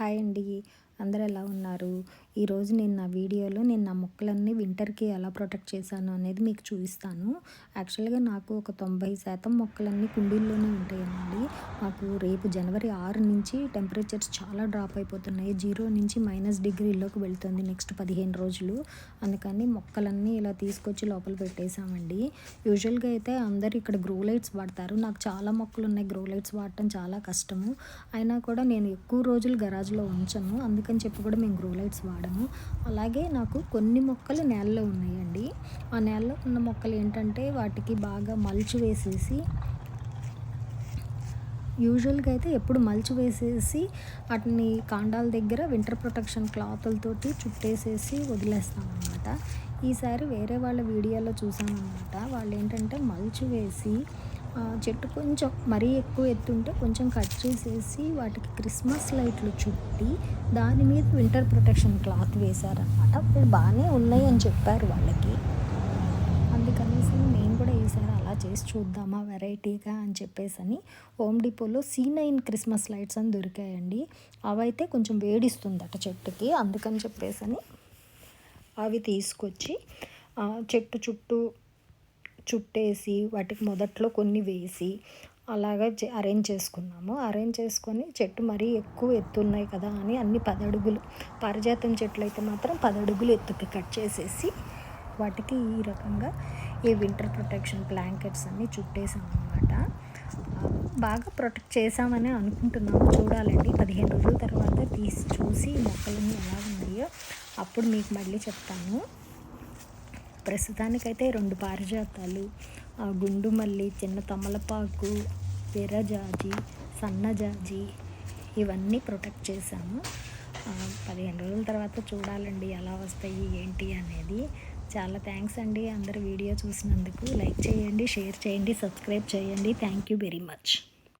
Hi అండి. అందరూ ఎలా ఉన్నారు? ఈరోజు నేను నా వీడియోలో నేను నా మొక్కలన్నీ వింటర్కి ఎలా ప్రొటెక్ట్ చేశాను అనేది మీకు చూపిస్తాను. యాక్చువల్గా నాకు ఒక తొంభై శాతం మొక్కలన్నీ కుండీల్లోనే ఉంటాయండి. మాకు రేపు జనవరి ఆరు నుంచి టెంపరేచర్స్ చాలా డ్రాప్ అయిపోతున్నాయి. జీరో నుంచి మైనస్ డిగ్రీలోకి వెళ్తుంది నెక్స్ట్ పదిహేను రోజులు. అందుకని మొక్కలన్నీ ఇలా తీసుకొచ్చి లోపల పెట్టేశామండి. యూజువల్గా అయితే అందరు ఇక్కడ గ్రో లైట్స్ వాడతారు. నాకు చాలా మొక్కలు ఉన్నాయి గ్రో లైట్స్ వాడటం చాలా కష్టము. అయినా కూడా నేను ఎక్కువ రోజులు గరాజ్లో ఉంచను. అందుకని చెప్పి కూడా మేము గ్రో లైట్స్ వాడము. అలాగే నాకు కొన్ని మొక్కలు నేలలో ఉన్నాయండి. ఆ నేలలో ఉన్న మొక్కలు ఏంటంటే వాటికి బాగా మల్చు వేసేసి యూజువల్గా అయితే ఎప్పుడు మల్చి వేసేసి వాటిని కాండాల దగ్గర వింటర్ ప్రొటెక్షన్ క్లాతులతోటి చుట్టేసేసి వదిలేస్తాం అనమాట ఈసారి వేరే వాళ్ళ వీడియోలో చూసామన్నమాట. వాళ్ళు ఏంటంటే మల్చి వేసి చెట్టు కొంచెం మరీ ఎక్కువ ఎత్తుంటే కొంచెం కట్ చేసేసి వాటికి క్రిస్మస్ లైట్లు చుట్టి దాని మీద వింటర్ ప్రొటెక్షన్ క్లాత్ వేశారనమాట అప్పుడు బాగానే ఉన్నాయి అని చెప్పారు వాళ్ళకి. అందుకనేసి నేను కూడా ఈసారి అలా చేసి చూద్దామా వెరైటీగా అని చెప్పేసి అని హోమ్ డిపోలో సీ నైన్ క్రిస్మస్ లైట్స్ అని దొరికాయండి. అవైతే కొంచెం వేడిస్తుందట చెట్టుకి. అందుకని చెప్పేసి అని అవి తీసుకొచ్చి చెట్టు చుట్టూ చుట్టేసి వాటికి మొదట్లో కొన్ని వేసి అలాగా అరేంజ్ చేసుకున్నాము. అరేంజ్ చేసుకొని చెట్టు మరీ ఎక్కువ ఎత్తున్నాయి కదా అని అన్ని పదడుగులు పారిజాతం చెట్లు అయితే మాత్రం పదడుగులు ఎత్తుకి కట్ చేసేసి వాటికి ఈ రకంగా ఈ వింటర్ ప్రొటెక్షన్ బ్లాంకెట్స్ అన్నీ చుట్టేసాం అనమాట బాగా ప్రొటెక్ట్ చేసామని అనుకుంటున్నాము. చూడాలండి. పదిహేను రోజుల తర్వాత తీసి చూసి మొక్కలన్నీ ఎలా ఉన్నాయో అప్పుడు మీకు మళ్ళీ చెప్తాను. ప్రస్తుతానికైతే రెండు పారిజాతాలు. గుండు మల్లి చిన్న తమలపాకు విరజాజి సన్నజాజి ఇవన్నీ ప్రొటెక్ట్ చేశాము. పదిహేను రోజుల తర్వాత చూడాలండి ఎలా వస్తాయి ఏంటి అనేది. చాలా థ్యాంక్స్ అండి అందరు వీడియో చూసినందుకు. లైక్ చేయండి షేర్ చేయండి సబ్స్క్రైబ్ చేయండి. Thank you very much.